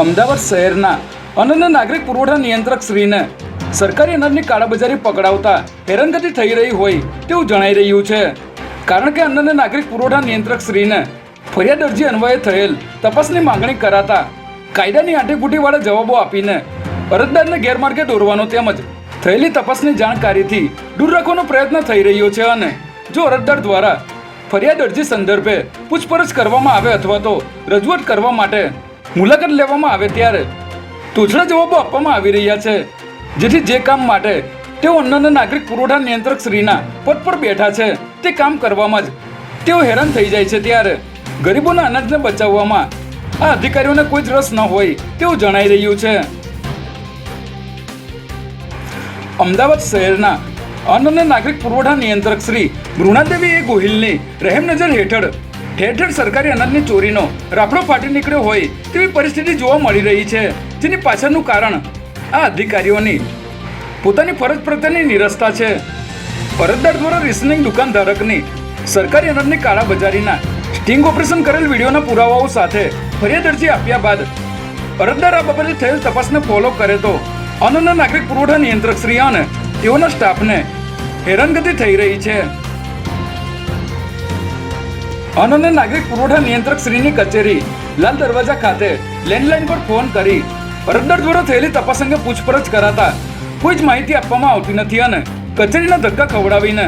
અમદાવાદ શહેરના અન્ન નાગરિક પુરવઠા નિયંત્રક શ્રીને સરકારી અનાજની કાળાબજારી પકડાવતા હેરાનગતિ થઈ રહી હોય તેવું જણાઈ રહ્યું છે. કારણ કે અન્ન નાગરિક પુરવઠા નિયંત્રક શ્રીને ફરિયાદ અરજી અન્વયે થયેલ તપાસની માંગણી કરાતા કાયદાની આંટીઘૂંટીવાળા જવાબો આપીને અરજદારને ગેરમાર્ગે દોરવાનો તેમજ થયેલી તપાસની જાણકારીથી દૂર રાખવાનો પ્રયત્ન થઈ રહ્યો છે અને જો અરજદાર દ્વારા ફરિયાદ અરજી સંદર્ભે પૂછપરછ કરવામાં આવે અથવા તો રજૂઆત કરવા માટે મુલાકાત લેવામાં આવે ત્યારે તોછડા જવાબો આપવામાં આવી રહ્યા છે. જેથી જે કામ માટે તેઓ અન્ન નાગરિક પુરવઠા નિયંત્રક શ્રીના પદ પર બેઠા છે, તે કામ કરવામાં જ તેઓ હેરાન થઈ જાય છે ત્યારે ગરીબોના અનાજને બચાવવામાં આ અધિકારીઓને કોઈ જ રસ ન હોય તેવું જણાઈ રહ્યું છે. અમદાવાદ શહેરના અન્ન અને નાગરિક પુરવઠા નિયંત્રક શ્રી મૃણાદેવી એ ગોહિલની રહેમ નજર હેઠળ ઠેર ઠેર સરકારી અનાજની ચોરીનો રાફડો ફાટી નીકળ્યો હોય તેવી પરિસ્થિતિ જોવા મળી રહી છે, જેની પાછળનું કારણ આ અધિકારીઓની પોતાની ફરજ પ્રત્યેની નિરસતા છે. ફરજદાર દ્વારા રિસનિંગ દુકાનધારકની સરકારી અનાજની કાળાબજારીના સ્ટિંગ ઓપરેશન કરેલ વિડીયોના પુરાવાઓ સાથે ફરિયાદ અરજી આપ્યા બાદ અરજદાર આ બાબતે થયેલ તપાસને ફોલો કરે તો અન્ન નાગરિક પુરવઠા નિયંત્રક શ્રી અને તેઓના સ્ટાફને હેરાનગતિ થઈ રહી છે. અન્ન અને નાગરિક પુરવઠા નિયંત્રક શ્રીની કચેરી, લાલ દરવાજા ખાતે લેન્ડલાઇન પર ફોન કરી અરજદાર દ્વારા થયેલી તપાસ અંગે પૂછપરછ કરાતા કોઈ જ માહિતી આપવામાં આવતી નથી અને કચેરીના ધક્કા ખવડાવીને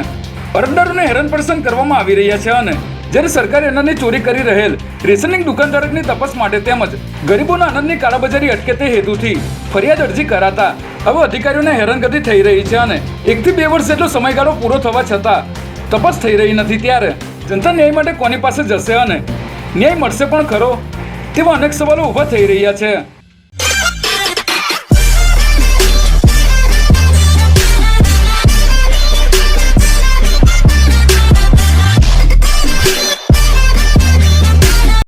અરજદારોને હેરાન પરેશાન કરવામાં આવી રહ્યા છે અને જ્યારે સરકારી અનાજની ચોરી કરી રહેલ રેશનિંગ દુકાનધારકની તપાસ માટે તેમજ ગરીબોના અનાજની કાળાબજારી અટકે તે હેતુથી ફરિયાદ અરજી કરાતા હવે અધિકારીઓને હેરાનગતિ થઈ રહી છે અને એકથી બે વર્ષ જેટલો સમયગાળો પૂરો થવા છતાં તપાસ થઈ રહી નથી. ત્યારે જનતા ન્યાય માટે કોની પાસે જશે અને ન્યાય મળશે પણ ખરો તેવા અનેક સવાલો ઊભા થઈ રહ્યા છે.